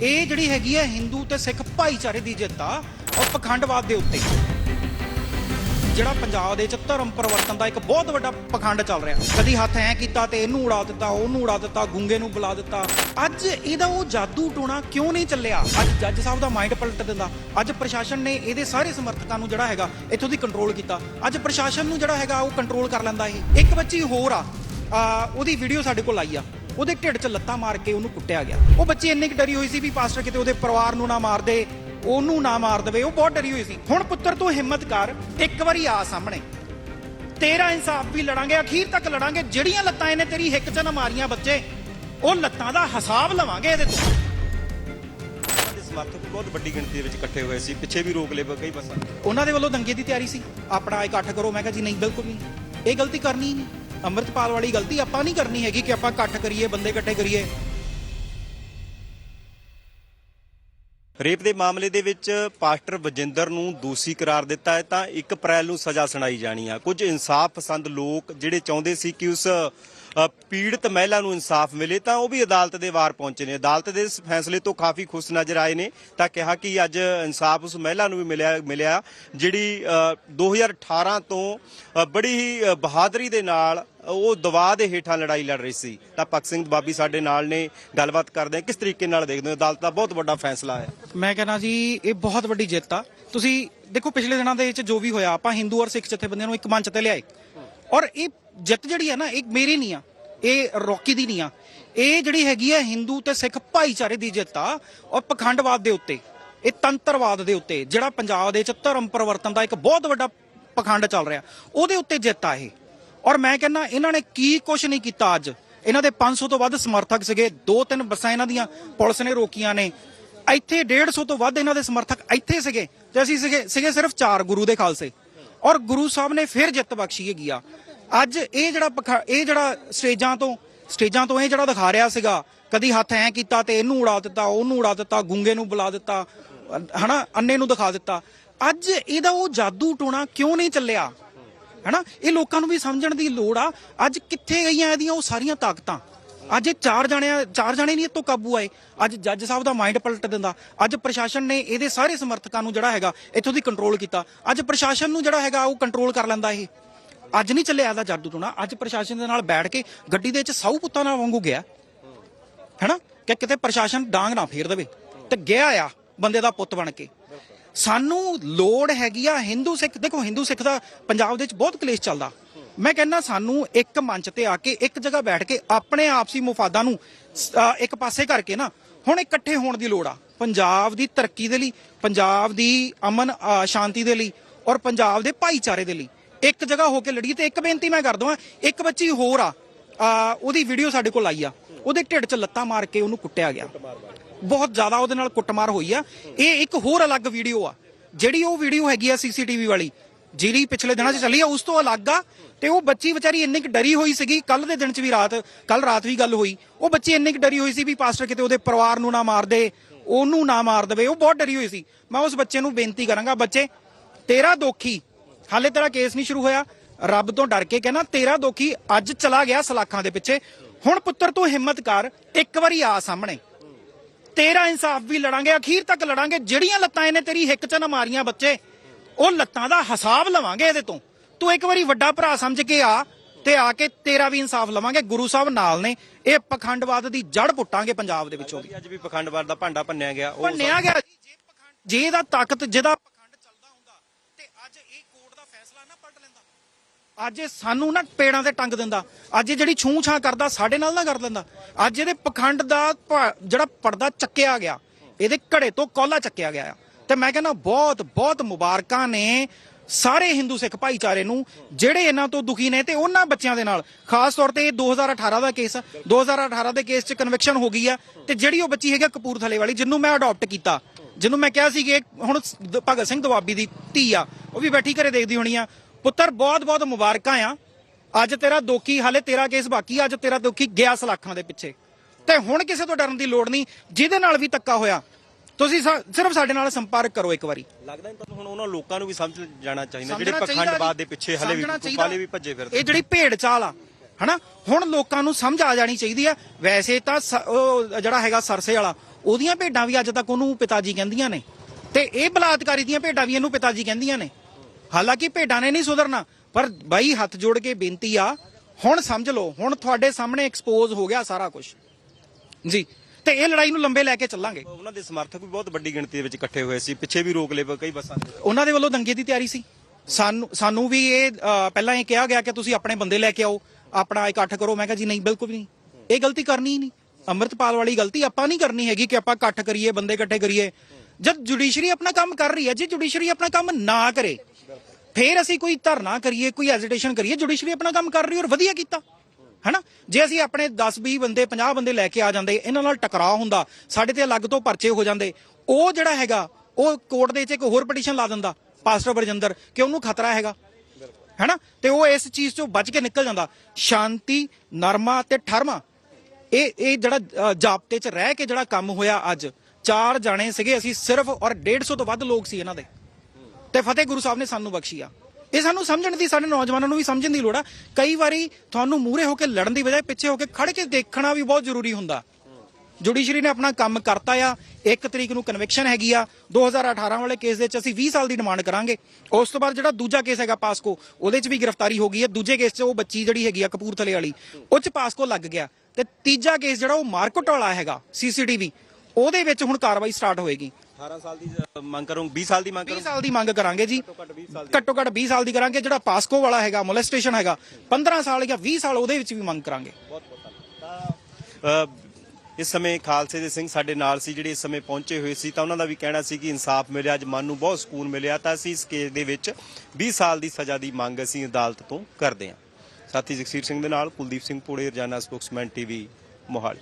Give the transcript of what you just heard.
ਇਹ ਜਿਹੜੀ ਹੈਗੀ ਹੈ ਹਿੰਦੂ ਤੇ ਸਿੱਖ ਭਾਈਚਾਰੇ ਦੀ ਜਿੱਤ ਆ ਔਰ ਪਖੰਡਵਾਦ ਦੇ ਉੱਤੇ। ਜਿਹੜਾ ਪੰਜਾਬ ਦੇ ਵਿੱਚ ਧਰਮ ਪਰਿਵਰਤਨ ਦਾ ਇੱਕ ਬਹੁਤ ਵੱਡਾ ਪਖੰਡ ਚੱਲ ਰਿਹਾ। ਕਦੀ ਹੱਥ ਐ ਕੀਤਾ ਤੇ ਇਹਨੂੰ ਉਡਾ ਦਿੱਤਾ ਉਹਨੂੰ ਉਡਾ ਦਿੱਤਾ ਗੁੰਗੇ ਨੂੰ ਬੁਲਾ ਦਿੱਤਾ। ਅੱਜ ਇਹਦਾ ਉਹ ਜਾਦੂ ਟੋਣਾ ਕਿਉਂ ਨਹੀਂ ਚੱਲਿਆ? ਅੱਜ ਜੱਜ ਸਾਹਿਬ ਦਾ ਮਾਈਂਡ ਪਲਟ ਦਿੰਦਾ। ਅੱਜ ਪ੍ਰਸ਼ਾਸਨ ਨੇ ਇਹਦੇ ਸਾਰੇ ਸਮਰਥਕਾਂ ਨੂੰ ਜਿਹੜਾ ਹੈਗਾ ਇੱਥੋਂ ਦੀ ਕੰਟਰੋਲ ਕੀਤਾ। ਅੱਜ ਪ੍ਰਸ਼ਾਸਨ ਨੂੰ ਜਿਹੜਾ ਹੈਗਾ ਉਹ ਕੰਟਰੋਲ ਕਰ ਲੈਂਦਾ ਇਹ। ਇੱਕ ਬੱਚੀ ਹੋਰ ਆ ਆ, ਉਹਦੀ ਵੀਡੀਓ ਸਾਡੇ ਕੋਲ ਆਈ ਆ। ਉਹਦੇ ਢਿੱਡ 'ਚ ਲੱਤਾਂ ਮਾਰ ਕੇ ਉਹਨੂੰ ਕੁੱਟਿਆ ਗਿਆ। ਉਹ ਬੱਚੀ ਇੰਨੀ ਕੁ ਡਰੀ ਹੋਈ ਸੀ ਵੀ ਪਾਸਟਰ ਕਿਤੇ ਉਹਦੇ ਪਰਿਵਾਰ ਨੂੰ ਨਾ ਮਾਰ ਦੇ ਉਹਨੂੰ ਨਾ ਮਾਰ ਦੇਵੇ ਉਹ ਬਹੁਤ ਡਰੀ ਹੋਈ ਸੀ। ਹੁਣ ਪੁੱਤਰ ਤੂੰ ਹਿੰਮਤ ਕਰ ਇੱਕ ਵਾਰੀ ਆ ਸਾਹਮਣੇ। ਤੇਰਾ ਇਨਸਾਫ ਵੀ ਲੜਾਂਗੇ ਅਖੀਰ ਤੱਕ ਲੜਾਂਗੇ ਜਿਹੜੀਆਂ ਲੱਤਾਂ ਇਹਨੇ ਤੇਰੀ ਹਿੱਕ 'ਚ ਨਾ ਮਾਰੀਆਂ ਬੱਚੇ ਉਹ ਲੱਤਾਂ ਦਾ ਹਿਸਾਬ ਲਵਾਂਗੇ ਇਹਦੇ ਤੋਂ। ਸਮਰਥਕ ਬਹੁਤ ਵੱਡੀ ਗਿਣਤੀ ਦੇ ਵਿੱਚ ਇਕੱਠੇ ਹੋਏ ਸੀ ਪਿੱਛੇ ਵੀ ਰੋਕ ਲਏ ਕਈ ਬੱਸਾਂ। ਉਹਨਾਂ ਦੇ ਵੱਲੋਂ ਦੰਗੇ ਦੀ ਤਿਆਰੀ ਸੀ ਆਪਣਾ ਇਕੱਠ ਕਰੋ ਮੈਂ ਕਿਹਾ ਜੀ ਨਹੀਂ ਬਿਲਕੁਲ ਨਹੀਂ। ਇਹ ਗਲਤੀ ਕਰਨੀ ਨਹੀਂ। ਅੰਮ੍ਰਿਤਪਾਲ ਵਾਲੀ ਗਲਤੀ ਆਪਾਂ ਨਹੀਂ ਕਰਨੀ ਹੈਗੀ ਕਿ ਆਪਾਂ ਇਕੱਠ ਕਰੀਏ, ਬੰਦੇ ਇਕੱਠੇ ਕਰੀਏ। ਰੇਪ ਦੇ ਮਾਮਲੇ ਦੇ ਵਿੱਚ ਪਾਸਟਰ ਵਜਿੰਦਰ ਨੂੰ ਦੋਸ਼ੀ ਕਰਾਰ ਦਿੱਤਾ ਹੈ, ਤਾਂ 1 ਅਪ੍ਰੈਲ ਨੂੰ ਸਜ਼ਾ ਸੁਣਾਈ ਜਾਣੀ ਆ। ਕੁਝ ਇਨਸਾਫ ਪਸੰਦ ਲੋਕ ਜਿਹੜੇ ਚਾਹੁੰਦੇ ਸੀ ਕਿ ਉਸ ਪੀੜਤ ਮਹਿਲਾ ਨੂੰ ਇਨਸਾਫ ਮਿਲੇ ਤਾਂ ਉਹ ਵੀ ਅਦਾਲਤ ਦੇ ਵਾਰ ਪਹੁੰਚੇ ਨੇ। ਅਦਾਲਤ ਦੇ ਇਸ ਫੈਸਲੇ ਤੋਂ ਕਾਫੀ ਖੁਸ਼ ਨਜ਼ਰ ਆਏ ਨੇ ਤਾਂ ਕਿਹਾ ਕਿ ਅੱਜ ਇਨਸਾਫ ਉਸ ਮਹਿਲਾ ਨੂੰ ਵੀ ਮਿਲਿਆ ਮਿਲਿਆ ਜਿਹੜੀ 2018 ਤੋਂ ਬੜੀ ਹੀ ਬਹਾਦਰੀ ਦੇ ਨਾਲ ਉਹ ਦਬਾਅ ਦੇ ਹੇਠਾਂ ਲੜਾਈ ਲੜ ਰਹੀ ਸੀ। ਤਾਂ ਭਗਤ ਸਿੰਘ ਬਾਬੀ ਸਾਡੇ ਨਾਲ ਨੇ, ਗੱਲਬਾਤ ਕਰਦੇ ਆ ਕਿਸ ਤਰੀਕੇ ਨਾਲ ਦੇਖਦੇ ਹੋ? ਅਦਾਲਤ ਦਾ ਬਹੁਤ ਵੱਡਾ ਫੈਸਲਾ ਹੈ। ਮੈਂ ਕਹਿੰਦਾ ਜੀ, ਇਹ ਬਹੁਤ ਵੱਡੀ ਜਿੱਤ ਆ। ਤੁਸੀਂ ਦੇਖੋ, ਪਿਛਲੇ ਦਿਨਾਂ ਦੇ ਵਿੱਚ ਜੋ ਵੀ ਹੋਇਆ, ਆਪਾਂ ਹਿੰਦੂ ਔਰ ਸਿੱਖ ਜਥੇਬੰਦੀਆਂ ਨੂੰ ਇੱਕ ਮੰਚ ਤੇ ਲਿਆਏ। ਔਰ ਇਹ ਜਿੱਤ ਜਿਹੜੀ ਹੈ ਨਾ, ਇਹ ਮੇਰੀ ਨਹੀਂ ਆ, ਇਹ ਰੌਕੀ ਦੀ ਨਹੀਂ ਆ। ਇਹ ਜਿਹੜੀ ਹੈਗੀ ਆ ਹਿੰਦੂ ਤੇ ਸਿੱਖ ਭਾਈਚਾਰੇ ਦੀ ਜਿੱਤ ਆ, ਔਰ ਪਖੰਡਵਾਦ ਦੇ ਉੱਤੇ, ਇਹ ਤੰਤਰਵਾਦ ਦੇ ਉੱਤੇ, ਜਿਹੜਾ ਪੰਜਾਬ ਦੇ ਵਿੱਚ ਧਰਮ ਪਰਿਵਰਤਨ ਦਾ ਇੱਕ ਬਹੁਤ ਵੱਡਾ ਪਖੰਡ ਚੱਲ ਰਿਹਾ, ਉਹਦੇ ਉੱਤੇ ਜਿੱਤ ਆ ਇਹ। ਔਰ ਮੈਂ ਕਹਿੰਦਾ, ਇਹਨਾਂ ਨੇ ਕੀ ਕੁਝ ਨਹੀਂ ਕੀਤਾ ਅੱਜ? ਇਹਨਾਂ ਦੇ 500 ਤੋਂ ਵੱਧ ਸਮਰਥਕ ਸੀਗੇ ਦੋ ਤਿੰਨ ਬੱਸਾਂ ਇਹਨਾਂ ਦੀਆਂ ਪੁਲਿਸ ਨੇ ਰੋਕੀਆਂ ਨੇ। ਇੱਥੇ 150 ਤੋਂ ਵੱਧ ਇਹਨਾਂ ਦੇ ਸਮਰਥਕ ਇੱਥੇ ਸੀਗੇ, ਤੇ ਅਸੀਂ ਸੀਗੇ ਸੀਗੇ ਸਿਰਫ 4 ਗੁਰੂ ਦੇ ਖਾਲਸੇ। ਔਰ ਗੁਰੂ ਸਾਹਿਬ ਨੇ ਫਿਰ ਜਿੱਤ ਬਖਸ਼ੀ ਹੈਗੀ ਆ। ਅੱਜ ਇਹ ਜਿਹੜਾ ਇਹ ਜਿਹੜਾ ਸਟੇਜਾਂ ਤੋਂ ਸਟੇਜਾਂ ਤੋਂ ਇਹ ਜਿਹੜਾ ਦਿਖਾ ਰਿਹਾ ਸੀਗਾ, ਕਦੀ ਹੱਥ ਐ ਕੀਤਾ ਤੇ ਇਹਨੂੰ ਉਡਾ ਦਿੱਤਾ, ਉਹਨੂੰ ਉਡਾ ਦਿੱਤਾ, ਗੁੰਗੇ ਨੂੰ ਬੁਲਾ ਦਿੱਤਾ ਅ- ਹਨਾ, ਅੰਨੇ ਨੂੰ ਦਿਖਾ ਦਿੱਤਾ। ਅੱਜ ਇਹਦਾ ਉਹ ਜਾਦੂ ਟੋਣਾ ਕਿਉਂ ਨਹੀਂ ਚੱਲਿਆ? ਹਨਾ, ਇਹ ਲੋਕਾਂ ਨੂੰ ਵੀ ਸਮਝਣ ਦੀ ਲੋੜ ਆ। ਅੱਜ ਕਿੱਥੇ ਗਈਆਂ ਇਹਦੀਆਂ ਉਹ ਸਾਰੀਆਂ ਤਾਕਤਾਂ? ਅੱਜ ਇਹ ਚਾਰ ਜਣਿਆਂ ਚਾਰ ਜਣੇ ਨਹੀਂ ਇਤੋਂ ਕਾਬੂ ਆਏ। ਅੱਜ ਜੱਜ ਸਾਹਿਬ ਦਾ ਮਾਈਂਡ ਪਲਟ ਦਿੰਦਾ। ਅੱਜ ਪ੍ਰਸ਼ਾਸਨ ਨੇ ਇਹਦੇ ਸਾਰੇ ਸਮਰਥਕਾਂ ਨੂੰ ਜਿਹੜਾ ਹੈਗਾ ਇੱਥੋਂ ਦੀ ਕੰਟਰੋਲ ਕੀਤਾ। ਅੱਜ ਪ੍ਰਸ਼ਾਸਨ ਨੂੰ ਜਿਹੜਾ ਹੈਗਾ ਉਹ ਕੰਟਰੋਲ ਕਰ ਲੈਂਦਾ ਇਹ। ਅੱਜ ਨਹੀਂ ਚੱਲਿਆ ਇਹਦਾ ਜਾਦੂ ਟੋਣਾ। ਅੱਜ ਪ੍ਰਸ਼ਾਸਨ ਦੇ ਨਾਲ ਬੈਠ ਕੇ ਗੱਡੀ ਦੇ ਵਿੱਚ ਸਾਊ ਪੁੱਤਾਂ ਨਾਲ ਵਾਂਗੂ ਗਿਆ। ਹੈਨਾ? ਕਿ ਕਿਤੇ ਪ੍ਰਸ਼ਾਸਨ ਡਾਂਗ ਨਾ ਫੇਰ ਦੇਵੇ। ਤੇ ਗਿਆ ਆ ਬੰਦੇ ਦਾ ਪੁੱਤ ਬਣ ਕੇ। ਸਾਨੂੰ ਲੋੜ ਹੈਗੀ ਆ ਹਿੰਦੂ ਸਿੱਖ ਦੇਖੋ, ਹਿੰਦੂ ਸਿੱਖ ਦਾ ਪੰਜਾਬ ਦੇ ਵਿੱਚ ਬਹੁਤ ਕਲੇਸ਼ ਚੱਲਦਾ। ਮੈਂ ਕਹਿੰਦਾ ਸਾਨੂੰ ਇੱਕ ਮੰਚ ਤੇ ਆ ਕੇ ਇੱਕ ਜਗ੍ਹਾ ਬੈਠ ਕੇ ਆਪਣੇ ਆਪਸੀ ਮੁਫਾਦਾਂ ਨੂੰ ਇੱਕ ਪਾਸੇ ਕਰਕੇ ਨਾ ਹੁਣ ਇਕੱਠੇ ਹੋਣ ਦੀ ਲੋੜ ਆ। ਪੰਜਾਬ ਦੀ ਤਰੱਕੀ ਦੇ ਲਈ ਪੰਜਾਬ ਦੀ ਅਮਨ ਸ਼ਾਂਤੀ ਦੇ ਲਈ ਔਰ ਪੰਜਾਬ ਦੇ ਭਾਈਚਾਰੇ ਦੇ ਲਈ। ਇੱਕ ਜਗ੍ਹਾ ਹੋ ਕੇ ਲੜੀਏ ਤੇ ਇੱਕ ਬੇਨਤੀ ਮੈਂ ਕਰ ਦਵਾਂ ਇੱਕ ਬੱਚੀ ਹੋਰ ਆ ਆ, ਉਹਦੀ ਵੀਡੀਓ ਸਾਡੇ ਕੋਲ ਆਈ ਆ। ਉਹਦੇ ਢਿੱਡ 'ਚ ਲੱਤਾਂ ਮਾਰ ਕੇ ਉਹਨੂੰ ਕੁੱਟਿਆ ਗਿਆ। ਬਹੁਤ ਜ਼ਿਆਦਾ ਉਹਦੇ ਨਾਲ ਕੁੱਟਮਾਰ ਹੋਈ ਆ। ਇਹ ਇੱਕ ਹੋਰ ਅਲੱਗ ਵੀਡੀਓ ਆ। ਜਿਹੜੀ ਉਹ ਵੀਡੀਓ ਹੈਗੀ ਆ ਸੀਸੀਟੀਵੀ ਵਾਲੀ ਜਿਹੜੀ ਪਿਛਲੇ ਦਿਨਾਂ 'ਚ ਚੱਲੀ ਆ, ਉਸ ਤੋਂ ਅਲੱਗ ਆ, ਤੇ ਉਹ ਬੱਚੀ ਵਿਚਾਰੀ ਇੰਨੀ ਕੁ ਡਰੀ ਹੋਈ ਸੀਗੀ ਕੱਲ ਦੇ ਦਿਨ 'ਚ ਵੀ ਰਾਤ ਕੱਲ ਰਾਤ ਵੀ ਗੱਲ ਹੋਈ। ਉਹ ਬੱਚੀ ਇੰਨੀ ਕੁ ਡਰੀ ਹੋਈ ਸੀ ਵੀ ਪਾਸਟਰ ਕਿਤੇ ਉਹਦੇ ਪਰਿਵਾਰ ਨੂੰ ਨਾ ਮਾਰ ਦੇ, ਉਹਨੂੰ ਨਾ ਮਾਰ ਦੇਵੇ, ਉਹ ਬਹੁਤ ਡਰੀ ਹੋਈ ਸੀ। ਮੈਂ ਉਸ ਬੱਚੇ ਨੂੰ ਬੇਨਤੀ ਕਰਾਂਗਾ, ਬੱਚੇ, ਤੇਰਾ ਦੋਖੀ, ਹਾਲੇ ਤੇਰਾ ਕੇਸ ਨਹੀਂ ਸ਼ੁਰੂ ਹੋਇਆ, ਰੱਬ ਤੋਂ ਡਰ ਕੇ ਕਹਿੰਦਾ ਤੇਰਾ ਦੋਖੀ ਅੱਜ ਚਲਾ ਗਿਆ ਸਲਾਖਾਂ ਦੇ ਪਿੱਛੇ। ਹੁਣ ਪੁੱਤਰ, ਤੂੰ ਹਿੰਮਤ ਕਰ, ਇੱਕ ਵਾਰੀ ਆ ਸਾਹਮਣੇ। ਤੇਰਾ ਇਨਸਾਫ ਵੀ ਲੜਾਂਗੇ, ਅਖੀਰ ਤੱਕ ਲੜਾਂਗੇ, ਜਿਹੜੀਆਂ ਲੱਤਾਂ ਇਹਨੇ ਤੇਰੀ ਹਿੱਕ 'ਚ ਨਾ ਮਾਰੀਆਂ ਬੱਚੇ ਉਹ ਲੱਤਾਂ ਦਾ ਹਿਸਾਬ ਲਵਾਂਗੇ ਇਹਦੇ ਤੋਂ। ਤੂੰ ਇੱਕ ਵਾਰੀ ਵੱਡਾ ਭਰਾ ਸਮਝ ਕੇ ਆ ਤੇ ਆ ਕੇ ਤੇਰਾ ਵੀ ਇਨਸਾਫ ਲਵਾਂਗੇ ਗੁਰੂ ਸਾਹਿਬ ਨਾਲ ਨੇ। ਇਹ ਪਖੰਡਵਾਦ ਦੀ ਜੜ ਪੁੱਟਾਂਗੇ ਪੰਜਾਬ ਦੇ ਵਿੱਚੋਂ ਵੀ। ਅੱਜ ਵੀ ਪਖੰਡਵਾਦ ਦਾ ਭਾਂਡਾ ਭੰਨਿਆ ਗਿਆ ਉਹ ਭੰਨਿਆ ਗਿਆ ਜੀ। ਇਹਦਾ ਤਾਕਤ ਜਿਹਦਾ ਪਖੰਡ ਚੱਲਦਾ ਹੁੰਦਾ ਤੇ ਅੱਜ ਇਹ ਕੋਰਟ ਦਾ ਫੈਸਲਾ ਨਾ ਪਲਟ ਲੈਂਦਾ। ਅੱਜ ਇਹ ਸਾਨੂੰ ਨਾ ਪੇੜਾਂ ਤੇ ਟੰਗ ਦਿੰਦਾ। ਅੱਜ ਜਿਹੜੀ ਛੂੰ ਛਾਂ ਕਰਦਾ ਸਾਡੇ ਨਾਲ ਨਾ ਕਰ ਲੈਂਦਾ। ਅੱਜ ਇਹਦੇ ਪਖੰਡ ਦਾ ਜਿਹੜਾ ਪਰਦਾ ਚੱਕਿਆ ਗਿਆ ਇਹਦੇ ਘੜੇ ਤੋਂ ਕੋਲਾ ਚੱਕਿਆ ਗਿਆ ਆ। ਤੇ ਮੈਂ ਕਹਿੰਦਾ ਬਹੁਤ ਬਹੁਤ ਮੁਬਾਰਕਾਂ ਨੇ ਸਾਰੇ ਹਿੰਦੂ ਸਿੱਖ ਭਾਈਚਾਰੇ ਨੂੰ, ਜਿਹੜੇ ਇਹਨਾਂ ਤੋਂ ਦੁਖੀ ਨੇ ਤੇ ਉਹਨਾਂ ਬੱਚਿਆਂ ਦੇ ਨਾਲ। ਖਾਸ ਤੌਰ ਤੇ ਇਹ 2018 ਦਾ ਕੇਸ ਆ। 2018 ਦੇ ਕੇਸ 'ਚ ਕਨਵਿਕਸ਼ਨ ਹੋ ਗਈ ਆ ਤੇ ਜਿਹੜੀ ਉਹ ਬੱਚੀ ਹੈਗੀ ਆ ਕਪੂਰਥਲੇ ਵਾਲੀ, ਜਿਹਨੂੰ ਮੈਂ ਅਡਾਪਟ ਕੀਤਾ। ਜਿਹਨੂੰ ਮੈਂ ਕਿਹਾ ਸੀ ਕਿ ਹੁਣ ਭਗਤ ਸਿੰਘ ਦਵਾਬੀ ਦੀ ਧੀ ਆ, ਉਹ ਵੀ ਬੈਠੀ ਘਰੇ ਦੇਖਦੀ ਹੋਣੀ ਆ। ਪੁੱਤਰ, ਬਹੁਤ ਬਹੁਤ ਮੁਬਾਰਕਾਂ ਆ। ਅੱਜ ਤੇਰਾ ਦੋਖੀ, ਹਾਲੇ ਤੇਰਾ ਕੇਸ ਬਾਕੀ ਅੱਜ ਤੇਰਾ ਦੋਖੀ ਗਿਆ ਸਲਾਖਾਂ ਦੇ ਪਿੱਛੇ। ਤੇ ਹੁਣ ਕਿਸੇ ਤੋਂ ਡਰਨ ਦੀ ਲੋੜ ਨਹੀਂ, ਜਿਹਦੇ ਨਾਲ ਵੀ ਧੱਕਾ ਹੋਇਆ ਤੁਸੀਂ ਸਿਰਫ ਸਾਡੇ ਨਾਲ ਸੰਪਰਕ ਕਰੋ ਇੱਕ ਵਾਰੀ। ਲੱਗਦਾ ਤੁਹਾਨੂੰ ਹੁਣ ਉਹਨਾਂ ਲੋਕਾਂ ਨੂੰ ਵੀ ਸਮਝ ਜਾਣਾ ਚਾਹੀਦਾ ਜਿਹੜੇ ਪਖੰਡਵਾਦ। ਦੇ ਪਿੱਛੇ ਹਲੇ ਵੀ। ਵਾਲੇ ਵੀ ਭੱਜੇ ਫਿਰਦੇ। ਇਹ ਜਿਹੜੀ ਭੇਡ ਚਾਲ ਆ ਹਨਾ? ਹੁਣ ਲੋਕਾਂ ਨੂੰ ਸਮਝ ਆ ਜਾਣੀ ਚਾਹੀਦੀ ਆ। ਵੈਸੇ ਤਾਂ ਉਹ ਜਿਹੜਾ ਹੈਗਾ ਸਰਸੇ ਵਾਲਾ ਉਹਦੀਆਂ ਭੇਡਾਂ ਵੀ ਅੱਜ ਤੱਕ ਉਹਨੂੰ ਪਿਤਾ ਜੀ ਕਹਿੰਦੀਆਂ ਨੇ। ਤੇ ਇਹ ਬਲਾਤਕਾਰੀ ਦੀਆਂ ਭੇਡਾਂ ਵੀ ਇਹਨੂੰ ਪਿਤਾ ਜੀ ਕਹਿੰਦੀਆਂ ਨੇ। ਹਾਲਾਂਕਿ ਭੇਡਾਂ ਨੇ ਨਹੀਂ ਸੁਧਰਨਾ ਪਰ ਬਾਈ ਹੱਥ ਜੋੜ ਕੇ ਬੇਨਤੀ ਆ ਹੁਣ ਸਮਝ ਲਓ ਹੁਣ ਤੁਹਾਡੇ ਸਾਹਮਣੇ ਐਕਸਪੋਜ਼ ਹੋ ਗਿਆ ਸਾਰਾ ਕੁਝ ਜੀ। ਤੇ ਇਹ ਲੜਾਈ ਨੂੰ ਲੰਬੇ ਲੈ ਕੇ ਚੱਲਾਂਗੇ। ਉਹਨਾਂ ਦੇ ਸਮਰਥਕ ਵੀ ਬਹੁਤ ਵੱਡੀ ਗਿਣਤੀ ਦੇ ਵਿੱਚ ਇਕੱਠੇ ਹੋਏ ਸੀ। ਪਿੱਛੇ ਵੀ ਰੋਕ ਲਏ ਕਈ ਬੱਸਾਂ ਦੇ ਉਹਨਾਂ ਦੇ ਵੱਲੋਂ ਦੰਗੇ ਦੀ ਤਿਆਰੀ ਸੀ। ਸਾਨੂੰ ਸਾਨੂੰ ਵੀ ਇਹ ਪਹਿਲਾਂ ਇਹ ਕਿਹਾ ਗਿਆ ਕਿ ਤੁਸੀਂ ਆਪਣੇ ਬੰਦੇ ਲੈ ਕੇ ਆਓ ਆਪਣਾ ਇਕੱਠ ਕਰੋ। ਮੈਂ ਕਿਹਾ ਜੀ ਨਹੀਂ ਬਿਲਕੁਲ ਨਹੀਂ। ਇਹ ਗਲਤੀ ਕਰਨੀ ਹੀ ਨਹੀਂ। ਅੰਮ੍ਰਿਤਪਾਲ ਵਾਲੀ ਗਲਤੀ ਆਪਾਂ ਨਹੀਂ ਕਰਨੀ ਹੈਗੀ ਕਿ ਆਪਾਂ ਇਕੱਠ ਕਰੀਏ ਬੰਦੇ ਇਕੱਠੇ ਕਰੀਏ। ਜਦ ਜੁਡੀਸ਼ਰੀ ਆਪਣਾ ਕੰਮ ਕਰ ਰਹੀ ਹੈ ਜੇ ਜੁਡੀਸ਼ਰੀ ਆਪਣਾ ਕੰਮ ਨਾ ਕਰੇ ਫੇਰ ਅਸੀਂ ਕੋਈ ਧਰਨਾ ਕਰੀਏ ਕੋਈ ਐਜੀਟੇਸ਼ਨ ਕਰੀਏ ਜੁਡੀਸ਼ਰੀ ਆਪਣਾ ਕੰਮ ਕਰ ਰਹੀ ਔਰ ਵਧੀਆ ਕੀਤਾ। ਹਨਾ? ਜੇ ਅਸੀਂ ਆਪਣੇ 10 20 ਬੰਦੇ 50 ਬੰਦੇ ਲੈ ਕੇ ਆ ਜਾਂਦੇ, ਇਹਨਾਂ ਨਾਲ ਟਕਰਾਅ ਹੁੰਦਾ, ਸਾਡੇ ਤੇ ਅਲੱਗ ਤੋਂ ਪਰਚੇ ਹੋ ਜਾਂਦੇ, ਉਹ ਜਿਹੜਾ ਹੈਗਾ, ਉਹ ਕੋਰਟ ਦੇ ਵਿੱਚ ਇੱਕ ਹੋਰ ਪਟੀਸ਼ਨ ਲਾ ਦਿੰਦਾ, ਪਾਸਟਰ ਬਰਜਿੰਦਰ, ਕਿ ਉਹਨੂੰ ਖਤਰਾ ਹੈਗਾ। ਹੈਨਾ? ਤੇ ਉਹ ਇਸ ਚੀਜ਼ ਤੋਂ ਬਚ ਕੇ ਨਿਕਲ ਜਾਂਦਾ। ਸ਼ਾਂਤੀ, ਨਰਮਾ ਤੇ ਠਰਮਾ। ਇਹ ਇਹ ਜਿਹੜਾ ਜਾਪਤੇ 'ਚ ਰਹਿ ਕੇ ਜਿਹੜਾ ਕੰਮ ਹੋਇਆ ਅੱਜ, ਚਾਰ ਜਾਣੇ ਸੀਗੇ ਅਸੀਂ ਸਿਰਫ ਔਰ 150 ਤੋਂ ਵੱਧ ਲੋਕ ਸੀ ਇਹਨਾਂ ਦੇ। ਤੇ ਫਤਿਹ ਗੁਰੂ ਸਾਹਿਬ ਨੇ ਸਾਨੂੰ ਬਖਸ਼ੀ ਇਹ ਸਾਨੂੰ ਸਮਝਣ ਦੀ, ਸਾਡੇ ਨੌਜਵਾਨਾਂ ਨੂੰ ਵੀ ਸਮਝਣ ਦੀ ਲੋੜ ਆ। ਕਈ ਵਾਰੀ ਤੁਹਾਨੂੰ ਮੂਹਰੇ ਹੋ ਕੇ ਲੜਨ ਦੀ ਬਜਾਏ ਪਿੱਛੇ ਹੋ ਕੇ ਖੜ ਕੇ ਦੇਖਣਾ ਵੀ ਬਹੁਤ ਜ਼ਰੂਰੀ ਹੁੰਦਾ। ਜੁਡੀਸ਼ਰੀ ਨੇ ਆਪਣਾ ਕੰਮ ਕਰਤਾ ਆ, ਇੱਕ ਤਰੀਕ ਨੂੰ ਕਨਵਿਕਸ਼ਨ ਹੈਗੀ ਆ 2018 ਵਾਲੇ ਕੇਸ ਦੇ ਵਿੱਚ ਅਸੀਂ 20 ਸਾਲ ਦੀ ਡਿਮਾਂਡ ਕਰਾਂਗੇ। ਉਸ ਤੋਂ ਬਾਅਦ ਜਿਹੜਾ ਦੂਜਾ ਕੇਸ ਹੈਗਾ ਪਾਸਕੋ, ਉਹਦੇ 'ਚ ਵੀ ਗ੍ਰਿਫਤਾਰੀ ਹੋ ਗਈ ਹੈ। ਦੂਜੇ ਕੇਸ 'ਚ ਉਹ ਬੱਚੀ ਜਿਹੜੀ ਹੈਗੀ ਆ ਕਪੂਰਥਲੇ ਵਾਲੀ, ਉਹ 'ਚ ਪਾਸਕੋ ਲੱਗ ਗਿਆ। ਤੇ ਤੀਜਾ ਕੇਸ ਜਿਹੜਾ ਉਹ ਮਾਰਕਟ ਵਾਲਾ ਹੈਗਾ, ਸੀਸੀਟੀਵੀ, ਉਹਦੇ ਵਿੱਚ ਹੁਣ ਕਾਰਵਾਈ ਸਟਾਰਟ ਹੋਏਗੀ। 18 ਸਾਲ ਦੀ ਮੰਗ ਕਰੂੰ 20 ਸਾਲ ਦੀ ਮੰਗ 20 ਕਰੂੰ? ਸਾਲ ਦੀ ਮੰਗ ਕਰਾਂਗੇ ਜੀ। ਘੱਟ 20 ਸਾਲ ਘੱਟੋ ਘੱਟ 20 ਸਾਲ ਦੀ ਕਰਾਂਗੇ ਜਿਹੜਾ ਪਾਸਕੋ ਵਾਲਾ ਹੈਗਾ ਮੋਲੈਸਟੇਸ਼ਨ ਹੈਗਾ 15 ਸਾਲ ਜਾਂ 20 ਸਾਲ ਉਹਦੇ ਵਿੱਚ ਵੀ ਮੰਗ ਕਰਾਂਗੇ। ਇਸ ਸਮੇਂ ਖਾਲਸੇ ਦੇ ਸਿੰਘ ਸਾਡੇ ਨਾਲ ਸੀ ਜਿਹੜੇ ਇਸ ਸਮੇਂ ਪਹੁੰਚੇ ਹੋਏ ਸੀ ਤਾਂ ਉਹਨਾਂ ਦਾ ਵੀ ਕਹਿਣਾ ਸੀ ਕਿ ਇਨਸਾਫ ਮਿਲਿਆ ਅੱਜ ਮਨ ਨੂੰ ਬਹੁਤ ਸਕੂਨ ਮਿਲਿਆ ਤਾਂ ਅਸੀਂ ਇਸ ਕੇਸ ਦੇ ਵਿੱਚ 20 ਸਾਲ ਦੀ ਸਜ਼ਾ ਦੀ ਮੰਗ ਅਸੀਂ ਅਦਾਲਤ ਤੋਂ ਕਰਦੇ ਹਾਂ। ਸਾਥੀ ਜਗਸੀਰ ਸਿੰਘ ਦੇ ਨਾਲ ਕੁਲਦੀਪ ਸਿੰਘ ਪੂੜੇ ਰਜਾਨਾ ਸਪੋਕਸਮੈਨ ਟੀਵੀ ਮੋਹਾਲੀ।